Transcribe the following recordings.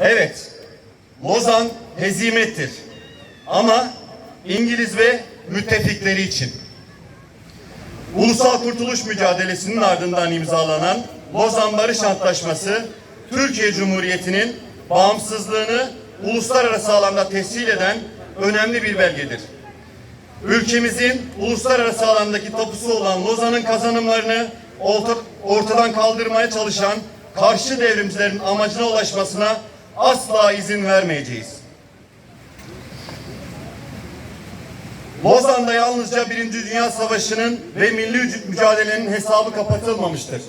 Evet, Lozan hezimettir. Ama İngiliz ve müttefikleri için. Ulusal Kurtuluş Mücadelesi'nin ardından imzalanan Lozan Barış Antlaşması, Türkiye Cumhuriyeti'nin bağımsızlığını uluslararası alanda tescil eden önemli bir belgedir. Ülkemizin uluslararası alandaki tapusu olan Lozan'ın kazanımlarını orta- ortadan kaldırmaya çalışan karşı devrimcilerin amacına ulaşmasına asla izin vermeyeceğiz. Lozan'da yalnızca Birinci Dünya Savaşı'nın ve milli mücadelenin hesabı kapatılmamıştır.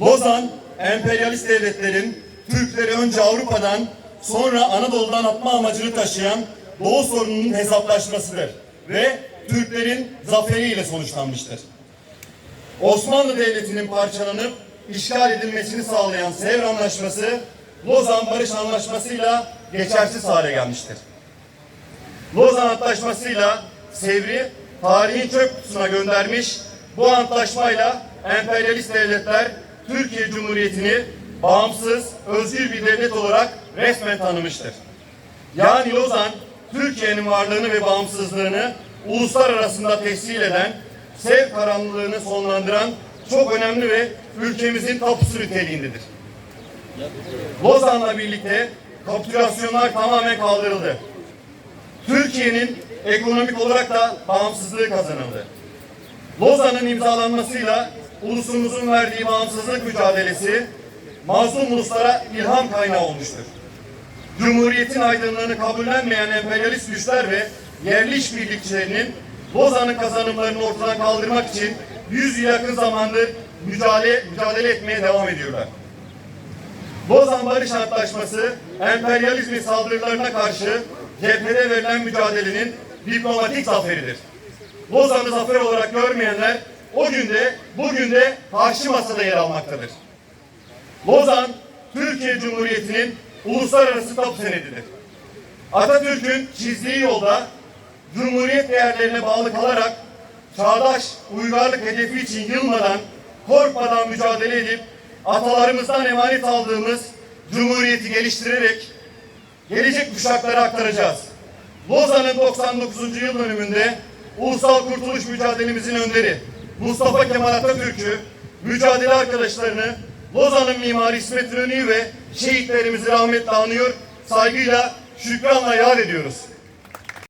Lozan, emperyalist devletlerin Türkleri önce Avrupa'dan sonra Anadolu'dan atma amacını taşıyan Doğu sorununun hesaplaşmasıdır ve Türklerin zaferiyle sonuçlanmıştır. Osmanlı Devleti'nin parçalanıp işgal edilmesini sağlayan Sevr Anlaşması, Lozan Barış Anlaşması'yla geçersiz hale gelmiştir. Lozan Antlaşması'yla Sevr'i tarihin çöp kutusuna göndermiş, bu antlaşmayla emperyalist devletler Türkiye Cumhuriyeti'ni bağımsız, özgür bir devlet olarak resmen tanımıştır. Yani Lozan, Türkiye'nin varlığını ve bağımsızlığını uluslar arasında tescil eden, sev karanlığını sonlandıran çok önemli ve ülkemizin tapusu niteliğindedir. Lozan'la birlikte kapitülasyonlar tamamen kaldırıldı. Türkiye'nin ekonomik olarak da bağımsızlığı kazanıldı. Lozan'ın imzalanmasıyla ulusumuzun verdiği bağımsızlık mücadelesi mazlum uluslara ilham kaynağı olmuştur. Cumhuriyetin aydınlığını kabullenmeyen emperyalist güçler ve yerli işbirlikçilerinin Lozan'ın kazanımlarını ortadan kaldırmak için 100 yıl yakın zamandır mücadele, mücadele etmeye devam ediyorlar. Lozan Barış Antlaşması emperyalizmin saldırılarına karşı cephede verilen mücadelenin diplomatik zaferidir. Lozan'ı zafer olarak görmeyenler o günde bugün de karşı masada yer almaktadır. Lozan, Türkiye Cumhuriyeti'nin uluslararası tapu senedidir. Atatürk'ün çizdiği yolda Cumhuriyet değerlerine bağlı kalarak çağdaş uygarlık hedefi için yılmadan, korkmadan mücadele edip atalarımızdan emanet aldığımız Cumhuriyeti geliştirerek gelecek kuşaklara aktaracağız. Lozan'ın 99. yıl dönümünde ulusal kurtuluş mücadelemizin önderi Mustafa Kemal Atatürk'ü, mücadele arkadaşlarını, Lozan'ın mimarı İsmet İnönü'yü ve şehitlerimizi rahmetle anıyor, saygıyla, şükranla yad ediyoruz.